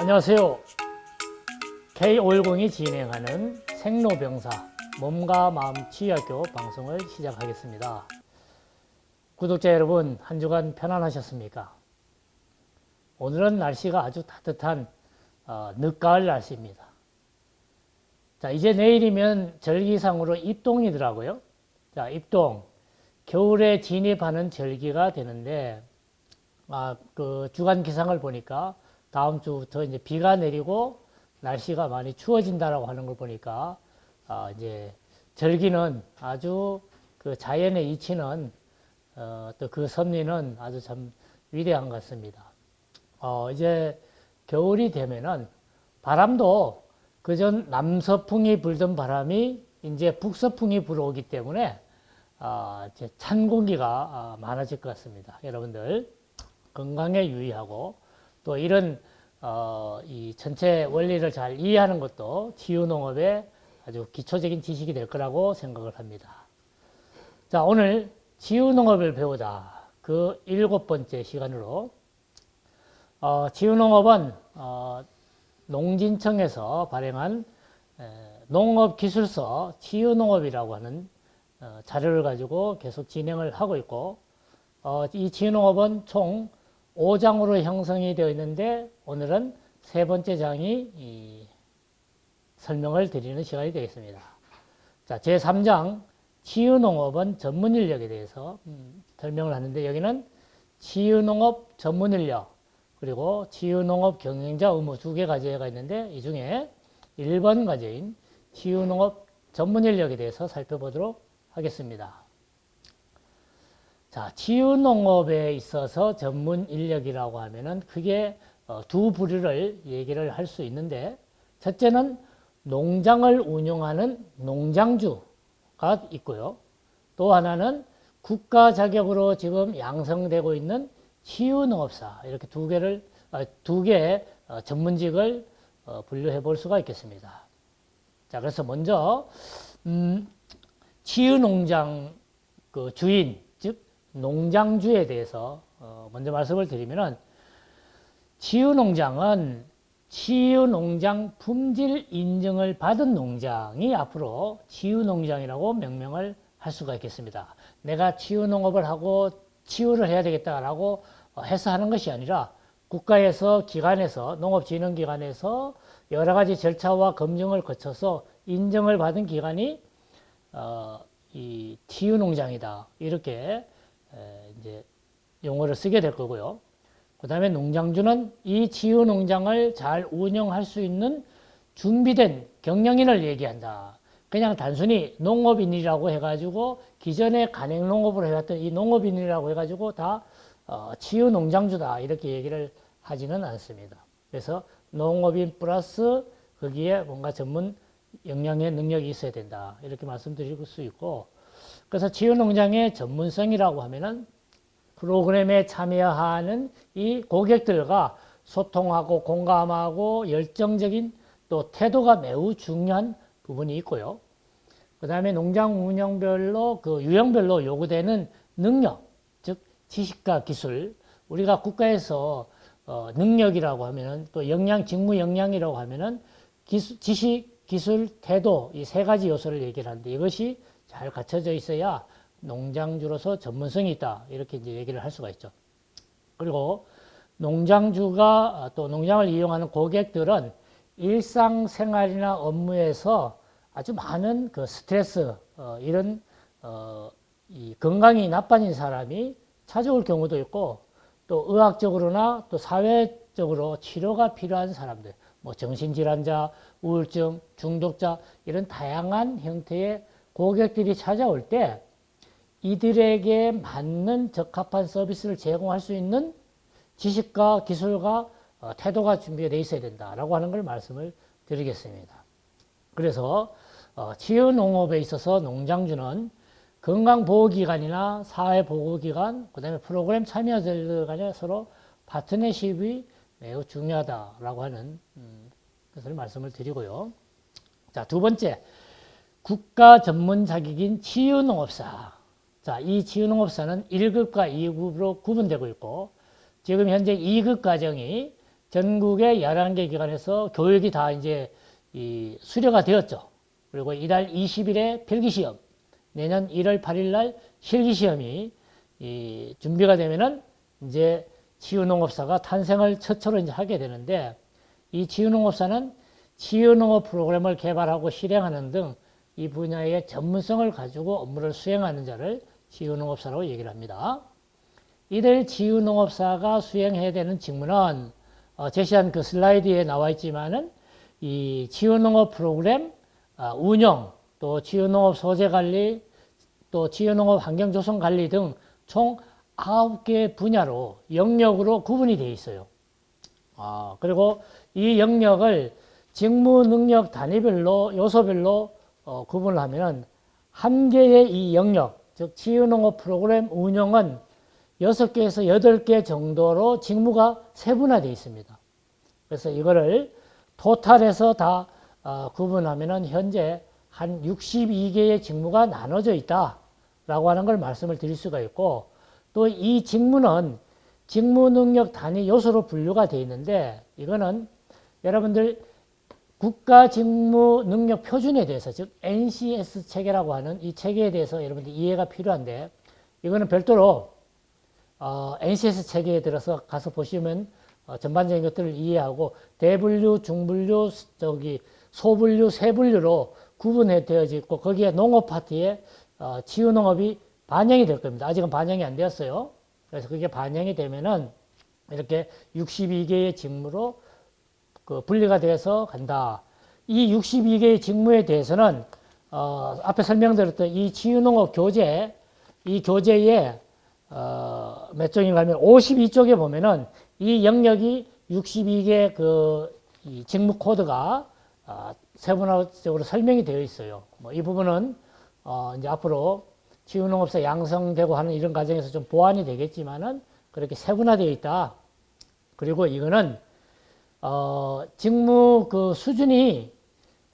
안녕하세요. K510이 진행하는 생로병사 몸과 마음 치유학교 방송을 시작하겠습니다. 구독자 여러분, 한 주간 편안하셨습니까? 오늘은 날씨가 아주 따뜻한 어, 늦가을 날씨입니다. 자, 이제 내일이면 절기상으로 입동이더라고요. 자, 입동. 겨울에 진입하는 절기가 되는데, 아, 그 주간 기상을 보니까 다음 주부터 이제 비가 내리고 날씨가 많이 추워진다라고 하는 걸 보니까 아, 이제 절기는 아주 그 자연의 이치는 어, 또 그 섭리는 아주 참 위대한 것 같습니다. 어, 이제 겨울이 되면은 바람도 그전 남서풍이 불던 바람이 이제 북서풍이 불어오기 때문에 아, 찬 공기가 아, 많아질 것 같습니다. 여러분들 건강에 유의하고 또 이런 어, 이 전체 원리를 잘 이해하는 것도 치유 농업의 아주 기초적인 지식이 될 거라고 생각을 합니다. 자, 오늘 치유 농업을 배우자 그 일곱 번째 시간으로 어, 치유농업은 어, 농진청에서 발행한 에, 농업기술서 치유농업이라고 하는 어, 자료를 가지고 계속 진행을 하고 있고 어, 이 치유농업은 총 5장으로 형성이 되어 있는데 오늘은 세 번째 장이 이 설명을 드리는 시간이 되겠습니다. 자, 제3장 치유농업은 전문인력에 대해서 음, 설명을 하는데 여기는 치유농업 전문인력 그리고 치유농업 경영자 의무 두 개 과제가 있는데 이 중에 1번 과제인 치유농업 전문 인력에 대해서 살펴보도록 하겠습니다. 자, 치유농업에 있어서 전문 인력이라고 하면은 크게 어, 두 부류를 얘기를 할 수 있는데, 첫째는 농장을 운영하는 농장주가 있고요. 또 하나는 국가 자격으로 지금 양성되고 있는 치유농업사 이렇게 두 개를 아, 두 개의 어, 전문직을 어, 분류해 볼 수가 있겠습니다. 자, 그래서 먼저 음, 치유농장 그 주인 즉 농장주에 대해서 어, 먼저 말씀을 드리면은 치유농장은 치유농장 품질 인증을 받은 농장이 앞으로 치유농장이라고 명명을 할 수가 있겠습니다. 내가 치유농업을 하고 치유를 해야 되겠다라고 해서 하는 것이 아니라 국가에서 기관에서 농업진흥기관에서 여러 가지 절차와 검증을 거쳐서 인정을 받은 기관이 어, 이 치유농장이다 이렇게 에, 이제 용어를 쓰게 될 거고요. 그 다음에 농장주는 이 치유 농장을 잘 운영할 수 있는 준비된 경영인을 얘기한다. 그냥 단순히 농업인이라고 해가지고 기존에 간행 농업을 해왔던 이 농업인이라고 해가지고 다 어, 치유 농장주다 이렇게 얘기를 하지는 않습니다. 그래서 농업인 플러스 거기에 뭔가 전문 역량의 능력이 있어야 된다 이렇게 말씀드릴 수 있고 그래서 치유 농장의 전문성이라고 하면은 프로그램에 참여하는 이 고객들과 소통하고 공감하고 열정적인 또 태도가 매우 중요한 부분이 있고요. 그 다음에 농장 운영별로 그 유형별로 요구되는 능력, 즉 지식과 기술, 우리가 국가에서 어, 능력이라고 하면은 또 역량, 직무 역량이라고 하면은 기술, 지식, 기술, 태도 이 세 가지 요소를 얘기를 하는데 이것이 잘 갖춰져 있어야 농장주로서 전문성이 있다. 이렇게 이제 얘기를 할 수가 있죠. 그리고 농장주가 또 농장을 이용하는 고객들은 일상생활이나 업무에서 아주 많은 그 스트레스, 어, 이런, 어, 이 건강이 나빠진 사람이 찾아올 경우도 있고 또 의학적으로나 또 사회적으로 치료가 필요한 사람들, 뭐 정신질환자, 우울증, 중독자 이런 다양한 형태의 고객들이 찾아올 때 이들에게 맞는 적합한 서비스를 제공할 수 있는 지식과 기술과 어, 태도가 준비가 되어 있어야 된다라고 하는 걸 말씀을 드리겠습니다. 그래서 어, 치유농업에 있어서 농장주는 건강보호기관이나 사회보호기관, 그 다음에 프로그램 참여자들 간에 서로 파트너십이 매우 중요하다라고 하는 음, 것을 말씀을 드리고요. 자, 두 번째. 국가 전문 자격인 치유농업사. 자, 이 치유농업사는 1급과 2급으로 구분되고 있고, 지금 현재 2급 과정이 전국의 11개 기관에서 교육이 다 이제 이 수료가 되었죠. 그리고 이달 20일에 필기시험, 내년 1월 8일 날 실기 시험이 이 준비가 되면은 이제 치유농업사가 탄생을 최초로 이제 하게 되는데 이 치유농업사는 치유농업 프로그램을 개발하고 실행하는 등 이 분야의 전문성을 가지고 업무를 수행하는 자를 치유농업사라고 얘기를 합니다. 이들 치유농업사가 수행해야 되는 직무는 어, 제시한 그 슬라이드에 나와 있지만은 이 치유농업 프로그램 아, 운영, 또 치유농업 소재 관리, 또 치유농업 환경 조성 관리 등 총 9개 분야로 영역으로 구분이 되어 있어요. 아, 그리고 이 영역을 직무 능력 단위별로 요소별로 어, 구분을 하면은 한 개의 이 영역, 즉 치유농업 프로그램 운영은 6개에서 8개 정도로 직무가 세분화되어 있습니다. 그래서 이거를 토탈해서 다 어, 구분하면은 현재 한 62개의 직무가 나눠져 있다라고 하는 걸 말씀을 드릴 수가 있고 또 이 직무는 직무 능력 단위 요소로 분류가 되어 있는데 이거는 여러분들 국가 직무 능력 표준에 대해서 즉 NCS 체계라고 하는 이 체계에 대해서 여러분들 이해가 필요한데 이거는 별도로 어, NCS 체계에 들어서 가서 보시면 어, 전반적인 것들을 이해하고 대분류, 중분류, 저기 소분류, 세분류로 구분해 되어져 있고 거기에 농업 파트에 어, 치유농업이 반영이 될 겁니다. 아직은 반영이 안 되었어요. 그래서 그게 반영이 되면은 이렇게 62개의 직무로 그 분리가 돼서 간다. 이 62개의 직무에 대해서는 어, 앞에 설명드렸던 이 치유농업 교재, 이 교재에 어, 몇 쪽인가 하면 52쪽에 보면은 이 영역이 62개 그이 직무 코드가 어, 세분화적으로 설명이 되어 있어요. 뭐 이 부분은 어, 이제 앞으로 치유농업사 양성되고 하는 이런 과정에서 좀 보완이 되겠지만은 그렇게 세분화되어 있다. 그리고 이거는 어, 직무 그 수준이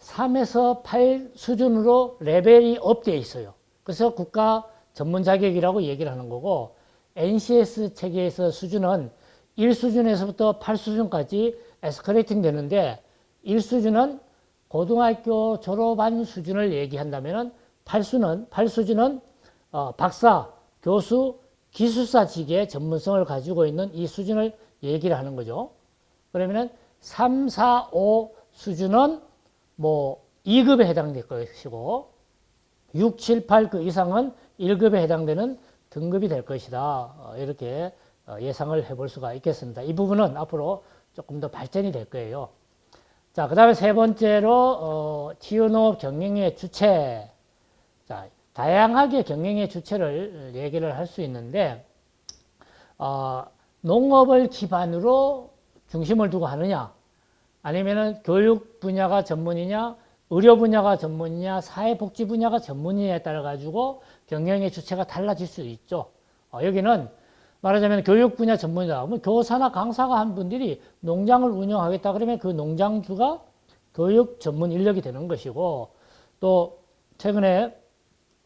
3에서 8 수준으로 레벨이 업되어 있어요. 그래서 국가 전문 자격이라고 얘기를 하는 거고 NCS 체계에서 수준은 1수준에서부터 8수준까지 에스컬레이팅 되는데 1수준은 고등학교 졸업한 수준을 얘기한다면 8수는 8수준은 어, 박사, 교수, 기술사직의 전문성을 가지고 있는 이 수준을 얘기를 하는 거죠. 그러면은 3, 4, 5 수준은 뭐 2급에 해당될 것이고 6, 7, 8 그 이상은 1급에 해당되는 등급이 될 것이다. 어, 이렇게 어, 예상을 해볼 수가 있겠습니다. 이 부분은 앞으로 조금 더 발전이 될 거예요. 자, 그 다음에 세 번째로, 어, 치유농업 경영의 주체. 자, 다양하게 경영의 주체를 얘기를 할 수 있는데, 어, 농업을 기반으로 중심을 두고 하느냐, 아니면은 교육 분야가 전문이냐, 의료 분야가 전문이냐, 사회복지 분야가 전문이냐에 따라 가지고 경영의 주체가 달라질 수 있죠. 어, 여기는 말하자면 교육 분야 전문이다. 뭐 교사나 강사가 한 분들이 농장을 운영하겠다 그러면 그 농장주가 교육 전문 인력이 되는 것이고 또 최근에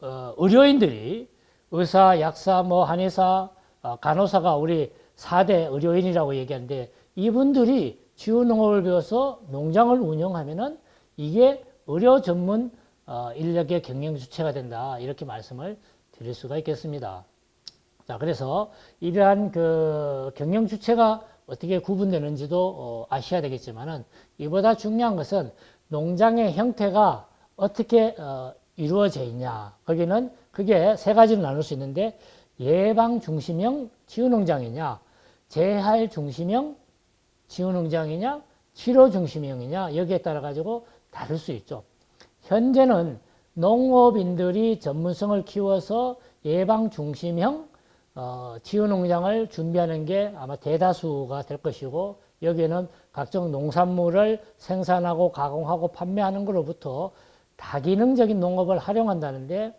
어, 의료인들이 의사, 약사, 뭐 한의사, 어, 간호사가 우리 4대 의료인이라고 얘기하는데 이분들이 치유농업을 배워서 농장을 운영하면은 이게 의료 전문 어, 인력의 경영 주체가 된다 이렇게 말씀을 드릴 수가 있겠습니다. 자, 그래서 이러한 그 경영 주체가 어떻게 구분되는지도 어, 아셔야 되겠지만은 이보다 중요한 것은 농장의 형태가 어떻게 어, 이루어져 있냐. 거기는 그게 세 가지로 나눌 수 있는데 예방 중심형 치유농장이냐, 재할 중심형 치유농장이냐, 치료 중심형이냐 여기에 따라 가지고 다를 수 있죠. 현재는 농업인들이 전문성을 키워서 예방 중심형 어, 지유농장을 준비하는 게 아마 대다수가 될 것이고 여기에는 각종 농산물을 생산하고 가공하고 판매하는 것로부터 다기능적인 농업을 활용한다는데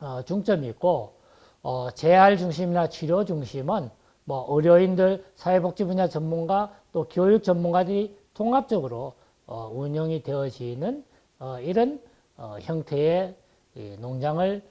어, 중점이 있고 어, 재활 중심이나 치료 중심은 뭐 의료인들, 사회복지 분야 전문가 또 교육 전문가들이 통합적으로 어, 운영이 되어지는 어, 이런 어, 형태의 이 농장을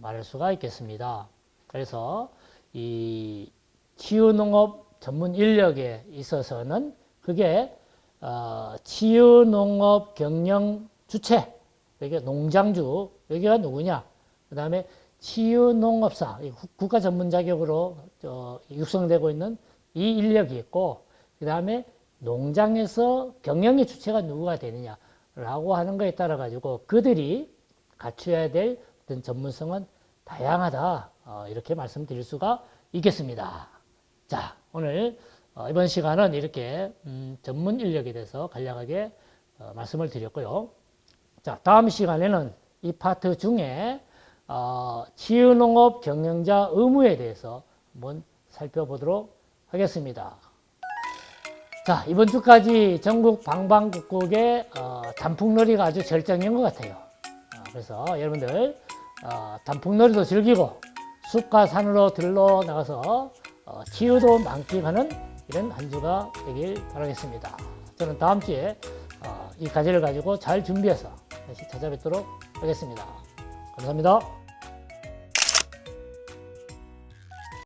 말할 수가 있겠습니다. 그래서 이 치유농업 전문 인력에 있어서는 그게 어, 치유농업 경영 주체, 여기 농장주, 여기가 누구냐? 그 다음에 치유농업사, 국가 전문 자격으로 어, 육성되고 있는 이 인력이 있고, 그 다음에 농장에서 경영의 주체가 누구가 되느냐라고 하는 거에 따라 가지고 그들이 갖춰야 될 어떤 전문성은 다양하다 어, 이렇게 말씀드릴 수가 있겠습니다. 자 오늘 어, 이번 시간은 이렇게 음, 전문 인력에 대해서 간략하게 어, 말씀을 드렸고요. 자 다음 시간에는 이 파트 중에 어, 치유농업 경영자 의무에 대해서 한번 살펴보도록 하겠습니다. 자, 이번 주까지 전국 방방곡곡에 어, 단풍놀이가 아주 절정인 것 같아요. 어, 그래서 여러분들 어, 단풍놀이도 즐기고 숲과 산으로 들러 나가서 어, 치유도 만끽하는 이런 한 주가 되길 바라겠습니다. 저는 다음 주에 어, 이 과제를 가지고 잘 준비해서 다시 찾아뵙도록 하겠습니다. 감사합니다.